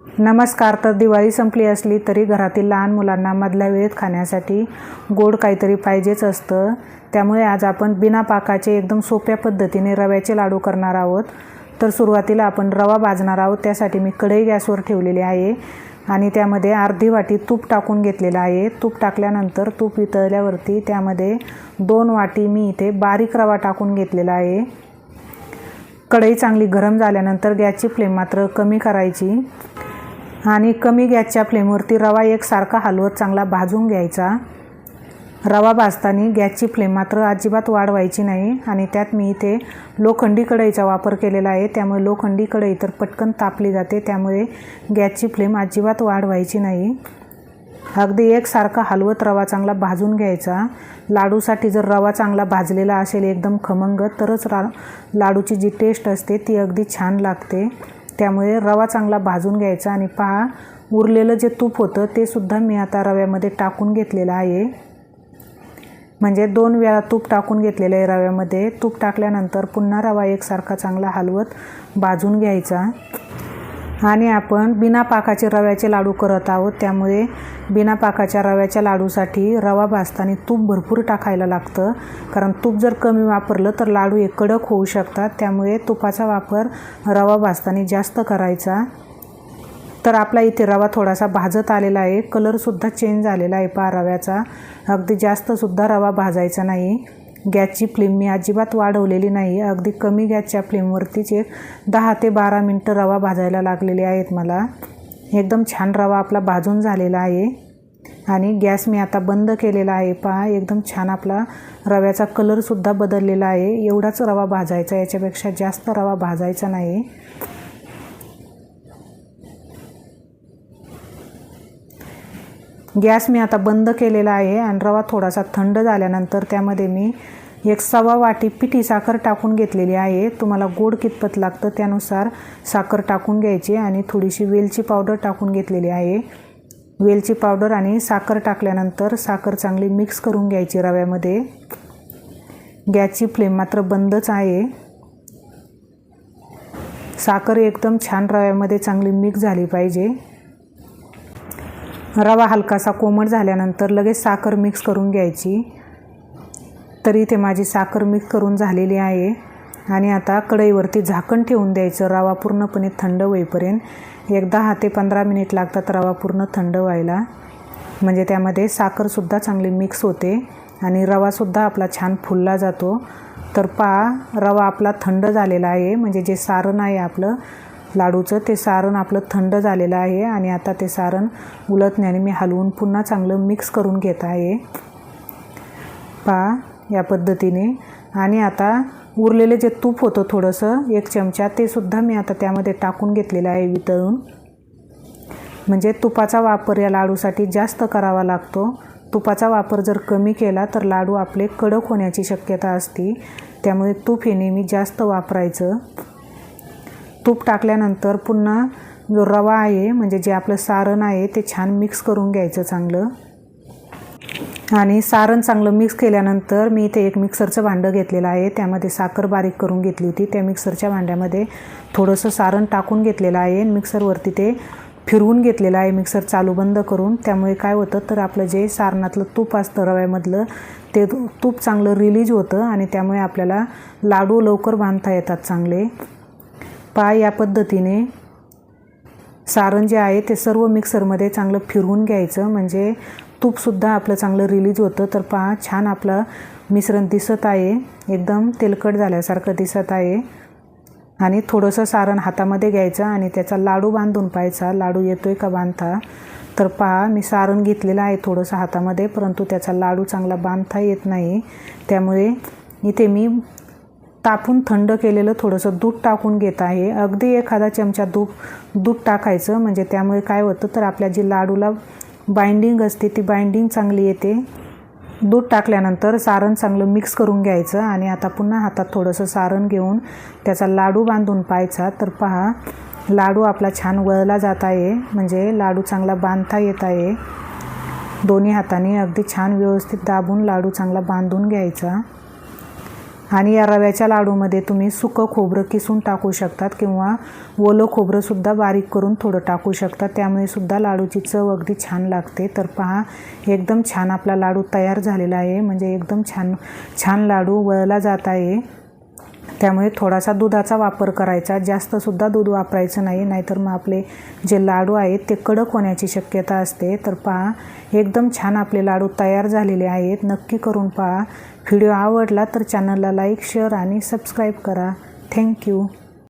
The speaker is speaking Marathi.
नमस्कार तर दिवाळी संपली असली तरी घरातील लहान मुलांना मधल्या वेळेत खाण्यासाठी गोड काहीतरी पाहिजेच असतं. त्यामुळे आज आपण बिना पाकाचे एकदम सोप्या पद्धतीने रव्याचे लाडू करणार आहोत. तर सुरुवातीला आपण रवा भाजणार आहोत त्यासाठी मी कढई गॅसवर ठेवलेली आहे आणि त्यामध्ये अर्धी वाटी तूप टाकून घेतलेलं आहे. तूप टाकल्यानंतर तूप वितळल्यावरती त्यामध्ये दोन वाटी मी इथे बारीक रवा टाकून घेतलेला आहे. कढई चांगली गरम झाल्यानंतर गॅसची फ्लेम मात्र कमी करायची. आणि कमी गॅसच्या फ्लेमवरती रवा एकसारखा हलवत चांगला भाजून घ्यायचा. रवा भाजताना गॅसची फ्लेम मात्र अजिबात वाढवायची नाही आणि त्यात मी इथे लोखंडी कढईचा वापर केलेला आहे. त्यामुळे लोखंडी कढई तर पटकन तापली जाते त्यामुळे गॅसची फ्लेम अजिबात वाढवायची नाही. अगदी एकसारखा हलवत रवा चांगला भाजून घ्यायचा. लाडूसाठी जर रवा चांगला भाजलेला असेल एकदम खमंग तरच रा लाडूची जी टेस्ट असते ती अगदी छान लागते. त्यामुळे रवा चांगला भाजून घ्यायचा आणि पहा उरलेलं जे तूप होतं ते सुद्धा मी आता रव्यामध्ये टाकून घेतलेलं आहे. म्हणजे दोन वेळा तूप टाकून घेतलेलं आहे रव्यामध्ये. तूप टाकल्यानंतर पुन्हा रवा एकसारखा चांगला हलवत भाजून घ्यायचा. आणि आपण बिना पाकाचे रव्याचे लाडू करत आहोत. त्यामुळे बिना पाकाच्या रव्याच्या लाडूसाठी रवा भाजताना तूप भरपूर टाकायला लागतं. कारण तूप जर कमी वापरलं तर लाडू हे कडक होऊ शकतात. त्यामुळे तुपाचा वापर रवा भाजताना जास्त करायचा. तर आपला इथे रवा थोडासा भाजत आलेला आहे. कलरसुद्धा चेंज झालेला आहे पहा रव्याचा. अगदी जास्तसुद्धा रवा भाजायचा नाही. गॅसची फ्लेम मी अजिबात वाढवलेली नाही. अगदी कमी गॅसच्या फ्लेमवरतीच एक दहा ते बारा मिनटं रवा भाजायला लागलेले आहेत मला. एकदम छान रवा आपला भाजून झालेला आहे. आणि गॅस मी आता बंद केलेला आहे. पहा एकदम छान आपला रव्याचा कलरसुद्धा बदललेला आहे. एवढाच रवा भाजायचा याच्यापेक्षा जास्त रवा भाजायचा नाही. गॅस मी आता बंद केलेला आहे आणि रवा थोडासा थंड झाल्यानंतर त्यामध्ये मी एक सवा वाटी पिठी साखर टाकून घेतलेली आहे. तुम्हाला गोड कितपत लागतं त्यानुसार साखर टाकून घ्यायची आणि थोडीशी वेलची पावडर टाकून घेतलेली आहे. वेलची पावडर आणि साखर टाकल्यानंतर साखर चांगली मिक्स करून घ्यायची रव्यामध्ये. गॅसची फ्लेम मात्र बंदच आहे. साखर एकदम छान रव्यामध्ये चांगली मिक्स झाली पाहिजे. रवा हलकासा कोमट झाल्यानंतर लगेच साखर मिक्स करून घ्यायची. तरी इथे माझी साखर मिक्स करून झालेली आहे. आणि आता कढईवरती झाकण ठेवून द्यायचं. रवा पूर्णपणे थंड होईपर्यंत. एक दहा ते पंधरा मिनिट लागतात रवा पूर्ण थंड व्हायला. म्हणजे त्यामध्ये साखरसुद्धा चांगली मिक्स होते. आणि रवासुद्धा आपला छान फुलला जातो. तर पहा रवा आपला थंड झालेला आहे. म्हणजे जे सारण आहे आपलं लाडूचं. ते सारण आपलं थंड झालेलं आहे आणि आता ते सारण उलटण्याने मी हलवून पुन्हा चांगलं मिक्स करून घेत आहे. पा या पद्धतीने. आणि आता उरलेले जे तूप होतं थोडंसं एक चमचा ते सुद्धा मी आता त्यामध्ये टाकून घेतलेलं आहे वितळून. म्हणजे तुपाचा वापर या लाडूसाठी जास्त करावा लागतो. तुपाचा वापर जर कमी केला तर लाडू आपले कडक होण्याची शक्यता असते. त्यामुळे तूप हे नेहमी जास्त वापरायचं. तूप टाकल्यानंतर पुन्हा जो रवा आहे म्हणजे जे आपलं सारण आहे ते छान मिक्स करून घ्यायचं चांगलं. आणि सारण चांगलं मिक्स केल्यानंतर मी इथे एक मिक्सरचं भांडं घेतलेलं आहे. त्यामध्ये साखर बारीक करून घेतली होती. त्या मिक्सरच्या भांड्यामध्ये थोडंसं सारण टाकून घेतलेलं आहे मिक्सरवरती ते फिरवून घेतलेलं आहे. मिक्सर चालू बंद करून. त्यामुळे काय होतं तर आपलं जे सारणातलं तूप असतं रव्यामधलं ते तूप चांगलं रिलीज होतं आणि त्यामुळे आपल्याला लाडू लवकर बांधता येतात चांगले. पा या पद्धतीने सारण जे आहे ते सर्व मिक्सरमध्ये चांगलं फिरवून घ्यायचं. म्हणजे तूपसुद्धा आपलं चांगलं रिलीज होतं. तर पहा छान आपलं मिश्रण दिसत आहे. एकदम तेलकट झाल्यासारखं दिसत आहे. आणि थोडंसं सारण हातामध्ये घ्यायचं आणि त्याचा लाडू बांधून पाहायचा. लाडू येतो आहे का बांधता? तर पहा मी सारण घेतलेलं आहे थोडंसं हातामध्ये परंतु त्याचा लाडू चांगला बांधता येत नाही. त्यामुळे इथे मी तापून थंड केलेलं थोडंसं दूध टाकून घेत आहे. अगदी एखादा चमचा दूध दूध टाकायचं म्हणजे त्यामुळे काय होतं तर आपल्या जी लाडूला बाइंडिंग असते ती बाइंडिंग चांगली येते. दूध टाकल्यानंतर सारण चांगलं मिक्स करून घ्यायचं आणि आता पुन्हा हातात थोडंसं सारण घेऊन त्याचा लाडू बांधून पाहायचा. तर पहा लाडू आपला छान वळला जात आहे म्हणजे लाडू चांगला बांधता येत आहे. दोन्ही हाताने अगदी छान व्यवस्थित दाबून लाडू चांगला बांधून घ्यायचा. आणि या रव्याच्या लाडूमध्ये तुम्ही सुकं खोबरं किसून टाकू शकतात किंवा ओलं खोबरंसुद्धा बारीक करून थोडं टाकू शकतात. त्यामुळे सुद्धा लाडूची चव अगदी छान लागते. तर पहा एकदम छान आपला लाडू तयार झालेला आहे. म्हणजे एकदम छान छान लाडू वळला जात आहे. त्यामुळे थोडासा दुधाचा वापर करायचा. जास्तसुद्धा दूध वापरायचं नाही नाहीतर मग आपले जे लाडू आहेत ते कडक होण्याची शक्यता असते. तर पहा एकदम छान आपले लाडू तयार झालेले आहेत. नक्की करून पहा. व्हिडिओ आवडला तर चॅनलला लाईक शेअर आणि सबस्क्राईब करा. Thank you.